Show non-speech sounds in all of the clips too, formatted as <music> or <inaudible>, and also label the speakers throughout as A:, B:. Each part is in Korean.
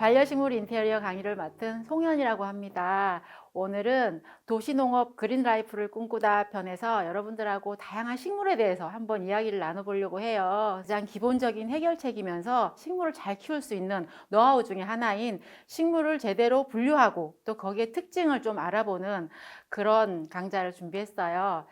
A: 반려식물 인테리어 강의를 맡은 송현이라고 합니다. 오늘은 도시농업 그린라이프를 꿈꾸다 편에서 여러분들하고 다양한 식물에 대해서 한번 이야기를 나눠보려고 해요. 가장 기본적인 해결책이면서 식물을 잘 키울 수 있는 노하우 중에 하나인 식물을 제대로 분류하고 또 거기에 특징을 좀 알아보는 그런 강좌를 준비했어요.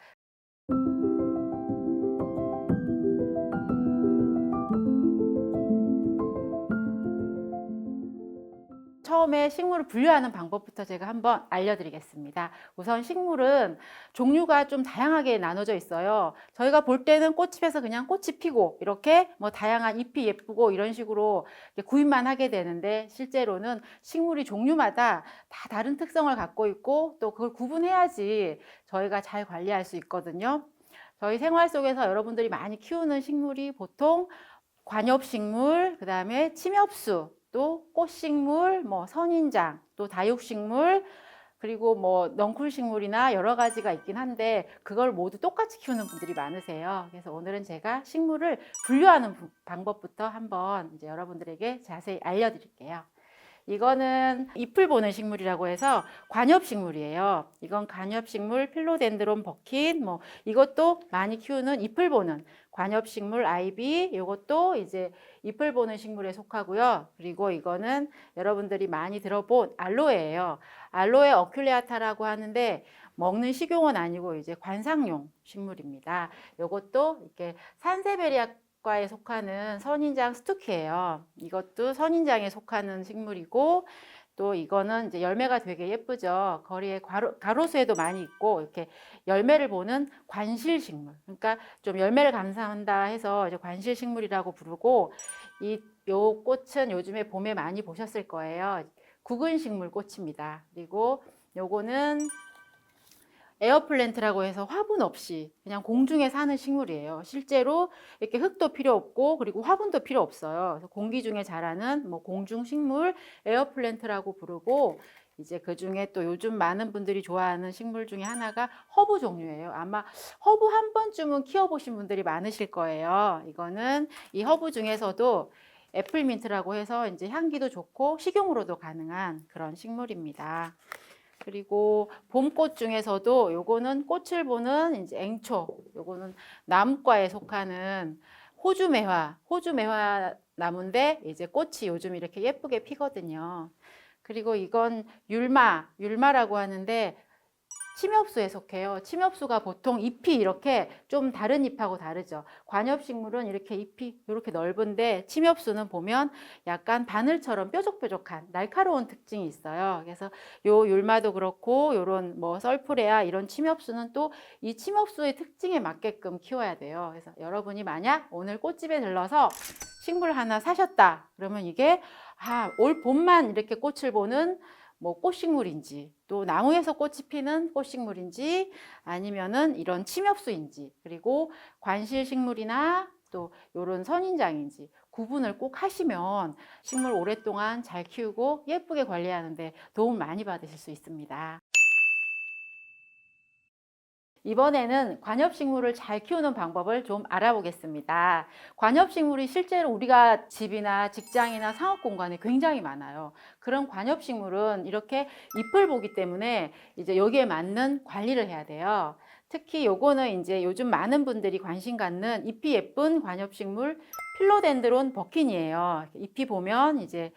A: 처음에 식물을 분류하는 방법부터 제가 한번 알려드리겠습니다. 우선 식물은 종류가 좀 다양하게 나눠져 있어요. 저희가 볼 때는 꽃집에서 그냥 꽃이 피고 이렇게 뭐 다양한 잎이 예쁘고 이런 식으로 구입만 하게 되는데 실제로는 식물이 종류마다 다 다른 특성을 갖고 있고 또 그걸 구분해야지 저희가 잘 관리할 수 있거든요. 저희 생활 속에서 여러분들이 많이 키우는 식물이 보통 관엽식물, 그 다음에 침엽수, 또 꽃식물, 뭐 선인장, 또 다육식물, 그리고 뭐 넝쿨 식물이나 여러 가지가 있긴 한데 그걸 모두 똑같이 키우는 분들이 많으세요. 그래서 오늘은 제가 식물을 분류하는 부- 방법부터 한번 이제 여러분들에게 자세히 알려드릴게요. 이거는 잎을 보는 식물이라고 해서 관엽식물이에요. 이건 관엽식물 필로덴드론 버킨 뭐 이것도 많이 키우는 잎을 보는 관엽식물 아이비 이것도 이제 잎을 보는 식물에 속하고요. 그리고 이거는 여러분들이 많이 들어본 알로에예요. 알로에 어큘레아타라고 하는데 먹는 식용은 아니고 이제 관상용 식물입니다. 이것도 이렇게 산세베리아 과에 속하는 선인장 스투키예요. 이것도 선인장에 속하는 식물이고 또 이거는 이제 열매가 되게 예쁘죠. 거리에 가로, 가로수에도 많이 있고 이렇게 열매를 보는 관실 식물. 그러니까 좀 열매를 감상한다 해서 이제 관실 식물이라고 부르고 이 요 꽃은 요즘에 봄에 많이 보셨을 거예요. 구근 식물 꽃입니다. 그리고 요거는 에어플랜트라고 해서 화분 없이 그냥 공중에 사는 식물이에요. 실제로 이렇게 흙도 필요 없고 그리고 화분도 필요 없어요. 공기 중에 자라는 뭐 공중 식물 에어플랜트라고 부르고 이제 그 중에 또 요즘 많은 분들이 좋아하는 식물 중에 하나가 허브 종류예요. 아마 허브 한 번쯤은 키워보신 분들이 많으실 거예요. 이거는 이 허브 중에서도 애플민트라고 해서 이제 향기도 좋고 식용으로도 가능한 그런 식물입니다. 그리고 봄꽃 중에서도 요거는 꽃을 보는 이제 앵초, 요거는 나무과에 속하는 호주 매화, 호주 매화 나무인데 이제 꽃이 요즘 이렇게 예쁘게 피거든요. 그리고 이건 율마, 율마라고 하는데 침엽수에 속해요. 침엽수가 보통 잎이 이렇게 좀 다른 잎하고 다르죠. 관엽식물은 이렇게 잎이 이렇게 넓은데 침엽수는 보면 약간 바늘처럼 뾰족뾰족한 날카로운 특징이 있어요. 그래서 요 율마도 그렇고 요런 뭐 썰프레아 이런 침엽수는 또 이 침엽수의 특징에 맞게끔 키워야 돼요. 그래서 여러분이 만약 오늘 꽃집에 들러서 식물 하나 사셨다. 그러면 이게 아, 올 봄만 이렇게 꽃을 보는 뭐 꽃식물인지 또 나무에서 꽃이 피는 꽃식물인지 아니면은 이런 침엽수인지 그리고 관실식물이나 또 요런 선인장인지 구분을 꼭 하시면 식물 오랫동안 잘 키우고 예쁘게 관리하는데 도움 많이 받으실 수 있습니다. 이번에는 관엽식물을 잘 키우는 방법을 좀 알아보겠습니다. 관엽식물이 실제로 우리가 집이나 직장이나 상업 공간에 굉장히 많아요. 그런 관엽식물은 이렇게 잎을 보기 때문에 이제 여기에 맞는 관리를 해야 돼요. 특히 요거는 이제 요즘 많은 분들이 관심 갖는 잎이 예쁜 관엽식물 필로덴드론 버킨이에요. 잎이 보면 이제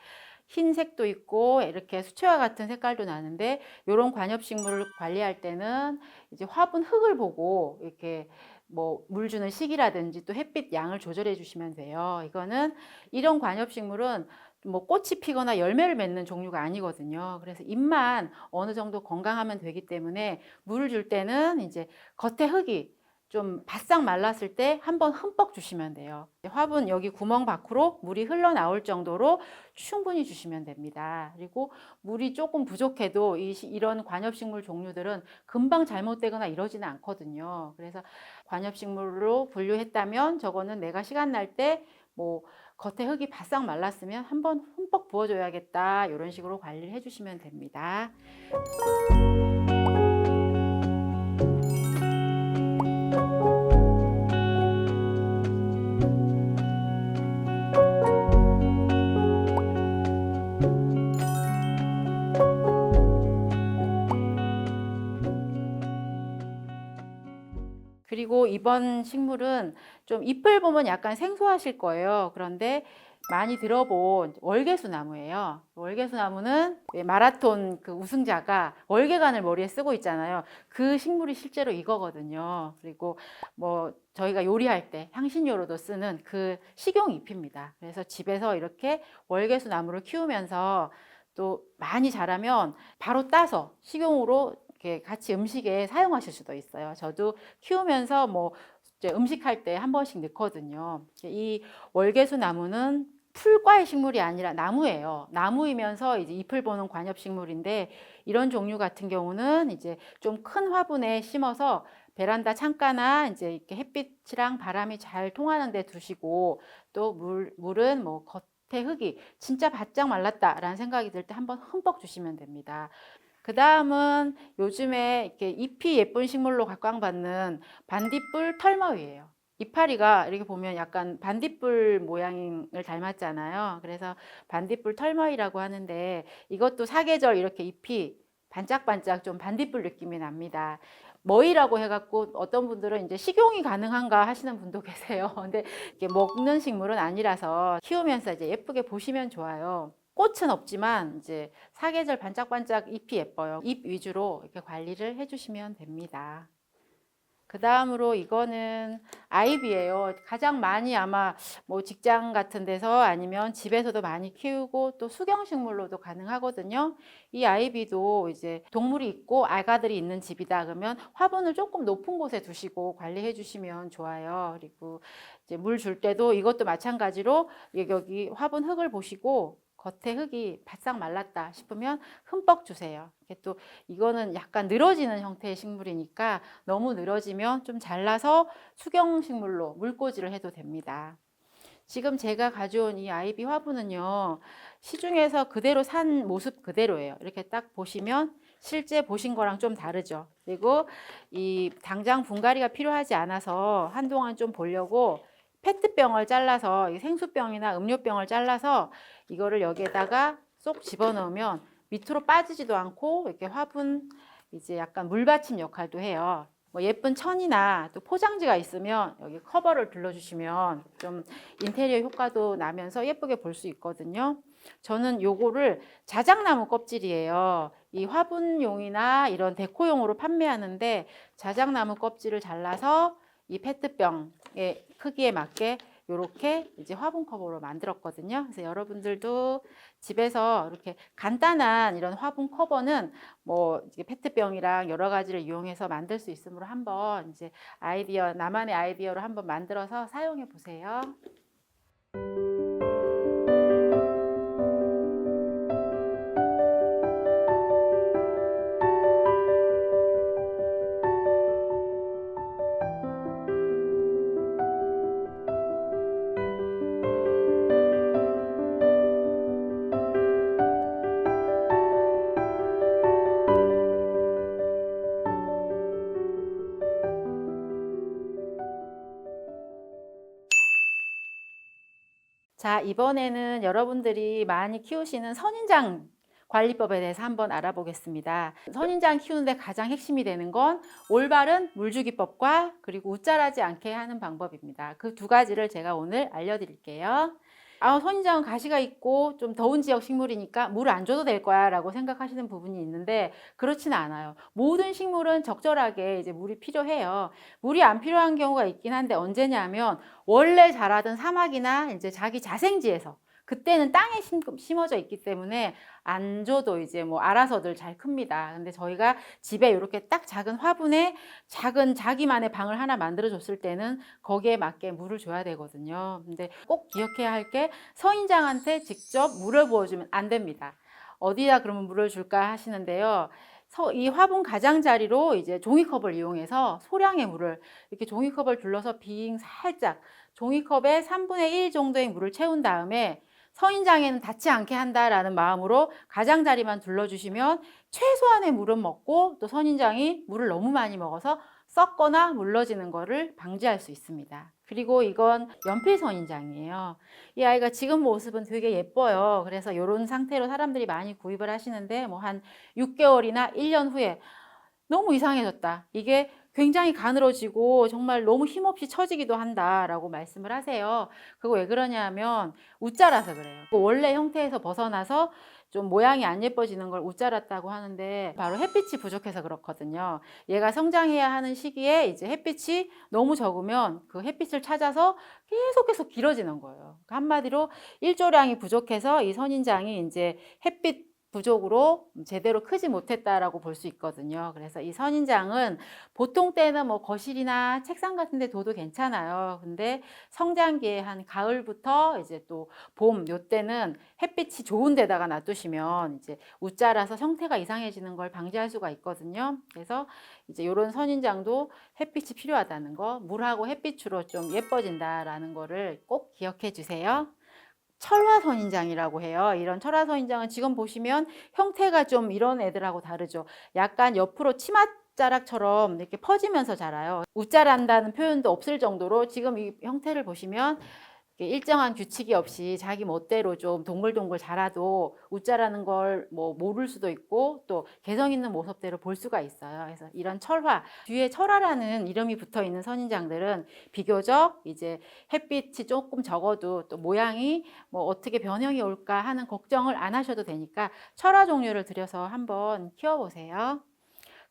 A: 흰색도 있고 이렇게 수채화 같은 색깔도 나는데 이런 관엽식물을 관리할 때는 이제 화분 흙을 보고 이렇게 뭐 물 주는 시기라든지 또 햇빛 양을 조절해 주시면 돼요. 이거는 이런 관엽식물은 뭐 꽃이 피거나 열매를 맺는 종류가 아니거든요. 그래서 잎만 어느 정도 건강하면 되기 때문에 물을 줄 때는 이제 겉에 흙이 좀 바싹 말랐을 때 한번 흠뻑 주시면 돼요. 화분 여기 구멍 밖으로 물이 흘러나올 정도로 충분히 주시면 됩니다. 그리고 물이 조금 부족해도 이, 시- 이런 관엽식물 종류들은 금방 잘못되거나 이러지는 않거든요. 그래서 관엽식물로 분류했다면 저거는 내가 시간 날 때 뭐 겉에 흙이 바싹 말랐으면 한번 흠뻑 부어줘야겠다. 이런 식으로 관리를 해주시면 됩니다. 이번 식물은 좀 잎을 보면 약간 생소하실 거예요. 그런데 많이 들어본 월계수 나무예요. 월계수 나무는 왜 마라톤 그 우승자가 월계관을 머리에 쓰고 있잖아요. 그 식물이 실제로 이거거든요. 그리고 뭐 저희가 요리할 때 향신료로도 쓰는 그 식용 잎입니다. 그래서 집에서 이렇게 월계수 나무를 키우면서 또 많이 자라면 바로 따서 식용으로 이렇게 같이 음식에 사용하실 수도 있어요. 저도 키우면서 뭐 음식할 때 한 번씩 넣거든요. 이 월계수 나무는 풀과의 식물이 아니라 나무예요. 나무이면서 이제 잎을 보는 관엽식물인데 이런 종류 같은 경우는 이제 좀 큰 화분에 심어서 베란다 창가나 이제 이렇게 햇빛이랑 바람이 잘 통하는 데 두시고 또 물, 물은 뭐 겉에 흙이 진짜 바짝 말랐다라는 생각이 들 때 한번 흠뻑 주시면 됩니다. 그 다음은 요즘에 이렇게 잎이 예쁜 식물로 각광받는 반딧불 털머위예요. 이파리가 이렇게 보면 약간 반딧불 모양을 닮았잖아요. 그래서 반딧불 털머위라고 하는데 이것도 사계절 이렇게 잎이 반짝반짝 좀 반딧불 느낌이 납니다. 머위라고 해갖고 어떤 분들은 이제 식용이 가능한가 하시는 분도 <laughs> 계세요. 근데 먹는 식물은 아니라서 키우면서 이제 예쁘게 보시면 좋아요. 꽃은 없지만 이제 사계절 반짝반짝 잎이 예뻐요. 잎 위주로 이렇게 관리를 해주시면 됩니다. 그 다음으로 이거는 아이비예요. 가장 많이 아마 뭐 직장 같은 데서 아니면 집에서도 많이 키우고 또 수경식물로도 가능하거든요. 이 아이비도 이제 동물이 있고 알가들이 있는 집이다 그러면 화분을 조금 높은 곳에 두시고 관리해 주시면 좋아요. 그리고 이제 물 줄 때도 이것도 마찬가지로 여기 화분 흙을 보시고 겉에 흙이 바싹 말랐다 싶으면 흠뻑 주세요. 이게 또 이거는 약간 늘어지는 형태의 식물이니까 너무 늘어지면 좀 잘라서 수경 식물로 물꽂이를 해도 됩니다. 지금 제가 가져온 이 아이비 화분은요, 시중에서 그대로 산 모습 그대로예요. 이렇게 딱 보시면 실제 보신 거랑 좀 다르죠. 그리고 이 당장 분갈이가 필요하지 않아서 한동안 좀 보려고 페트병을 잘라서 이 생수병이나 음료병을 잘라서 이거를 여기에다가 쏙 집어넣으면 밑으로 빠지지도 않고 이렇게 화분 이제 약간 물받침 역할도 해요. 뭐 예쁜 천이나 또 포장지가 있으면 여기 커버를 둘러주시면 좀 인테리어 효과도 나면서 예쁘게 볼 수 있거든요. 저는 요거를 자작나무 껍질이에요. 이 화분용이나 이런 데코용으로 판매하는데 자작나무 껍질을 잘라서 이 페트병의 크기에 맞게 이렇게 이제 화분 커버로 만들었거든요. 그래서 여러분들도 집에서 이렇게 간단한 이런 화분 커버는 뭐 이게 페트병이랑 여러 가지를 이용해서 만들 수 있으므로 한번 이제 아이디어 나만의 아이디어로 한번 만들어서 사용해 보세요. 자, 이번에는 여러분들이 많이 키우시는 선인장 관리법에 대해서 한번 알아보겠습니다. 선인장 키우는데 가장 핵심이 되는 건 올바른 물주기법과 그리고 웃자라지 않게 하는 방법입니다. 그 두 가지를 제가 오늘 알려드릴게요. 아, 선인장은 가시가 있고 좀 더운 지역 식물이니까 물을 안 줘도 될 거야 라고 생각하시는 부분이 있는데 그렇지는 않아요. 모든 식물은 적절하게 이제 물이 필요해요. 물이 안 필요한 경우가 있긴 한데 언제냐면 원래 자라던 사막이나 이제 자기 자생지에서 그때는 땅에 심, 심어져 있기 때문에 안 줘도 이제 뭐 알아서들 잘 큽니다. 근데 저희가 집에 이렇게 딱 작은 화분에 작은 자기만의 방을 하나 만들어 줬을 때는 거기에 맞게 물을 줘야 되거든요. 근데 꼭 기억해야 할 게 서인장한테 직접 물을 부어주면 안 됩니다. 어디다 그러면 물을 줄까 하시는데요. 이 화분 가장자리로 이제 종이컵을 이용해서 소량의 물을 이렇게 종이컵을 둘러서 빙 살짝 종이컵에 3분의 1 정도의 물을 채운 다음에 서인장에는 닿지 않게 한다라는 마음으로 가장자리만 둘러주시면 최소한의 물은 먹고 또 선인장이 물을 너무 많이 먹어서 썩거나 물러지는 것을 방지할 수 있습니다. 그리고 이건 연필 선인장이에요. 이 아이가 지금 모습은 되게 예뻐요. 그래서 이런 상태로 사람들이 많이 구입을 하시는데 뭐 한 6개월이나 1년 후에 너무 이상해졌다. 이게 굉장히 가늘어지고 정말 너무 힘없이 처지기도 한다라고 말씀을 하세요. 그거 왜 그러냐면 웃자라서 그래요. 그 원래 형태에서 벗어나서 좀 모양이 안 예뻐지는 걸 웃자랐다고 하는데 바로 햇빛이 부족해서 그렇거든요. 얘가 성장해야 하는 시기에 이제 햇빛이 너무 적으면 그 햇빛을 찾아서 계속 계속 길어지는 거예요. 그러니까 한마디로 일조량이 부족해서 이 선인장이 이제 햇빛 부족으로 제대로 크지 못했다라고 볼 수 있거든요. 그래서 이 선인장은 보통 때는 뭐 거실이나 책상 같은 데 둬도 괜찮아요. 근데 성장기에 한 가을부터 이제 또 봄, 요때는 햇빛이 좋은 데다가 놔두시면 이제 웃자라서 형태가 이상해지는 걸 방지할 수가 있거든요. 그래서 이제 요런 선인장도 햇빛이 필요하다는 거, 물하고 햇빛으로 좀 예뻐진다라는 거를 꼭 기억해 주세요. 철화 선인장이라고 해요. 이런 철화 선인장은 지금 보시면 형태가 좀 이런 애들하고 다르죠. 약간 옆으로 치마 자락처럼 이렇게 퍼지면서 자라요. 웃자란다는 표현도 없을 정도로 지금 이 형태를 보시면 일정한 규칙이 없이 자기 멋대로 좀 동글동글 자라도 웃자라는 걸 뭐 모를 수도 있고 또 개성 있는 모습대로 볼 수가 있어요. 그래서 이런 철화 뒤에 철화라는 이름이 붙어 있는 선인장들은 비교적 이제 햇빛이 조금 적어도 또 모양이 뭐 어떻게 변형이 올까 하는 걱정을 안 하셔도 되니까 철화 종류를 들여서 한번 키워보세요.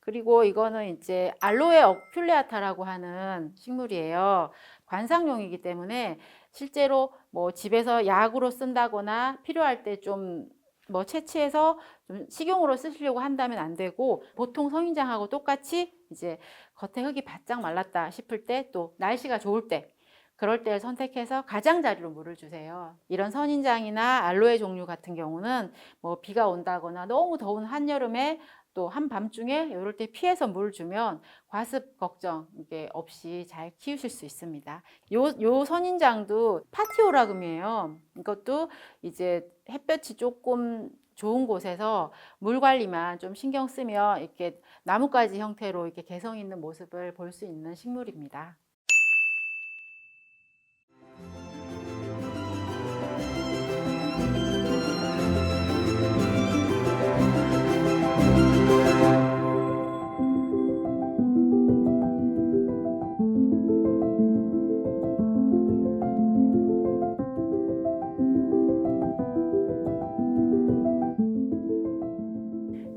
A: 그리고 이거는 이제 알로에 어큘레아타라고 하는 식물이에요. 관상용이기 때문에 실제로 뭐 집에서 약으로 쓴다거나 필요할 때좀 뭐 채취해서 좀 식용으로 쓰시려고 한다면 안 되고 보통 성인장하고 똑같이 이제 겉에 흙이 바짝 말랐다 싶을 때 또 날씨가 좋을 때 그럴 때를 선택해서 가장자리로 물을 주세요. 이런 선인장이나 알로에 종류 같은 경우는 뭐 비가 온다거나 너무 더운 한여름에 또 한밤중에 이럴 때 피해서 물을 주면 과습 걱정 이게 없이 잘 키우실 수 있습니다. 요, 요 선인장도 파티오라금이에요. 이것도 이제 햇볕이 조금 좋은 곳에서 물 관리만 좀 신경 쓰면 이렇게 나뭇가지 형태로 이렇게 개성 있는 모습을 볼 수 있는 식물입니다.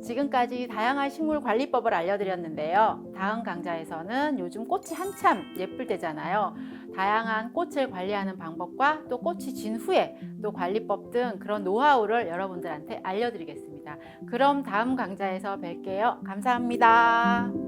A: 지금까지 다양한 식물 관리법을 알려드렸는데요. 다음 강좌에서는 요즘 꽃이 한참 예쁠 때잖아요. 다양한 꽃을 관리하는 방법과 또 꽃이 진 후에 또 관리법 등 그런 노하우를 여러분들한테 알려드리겠습니다. 그럼 다음 강좌에서 뵐게요. 감사합니다.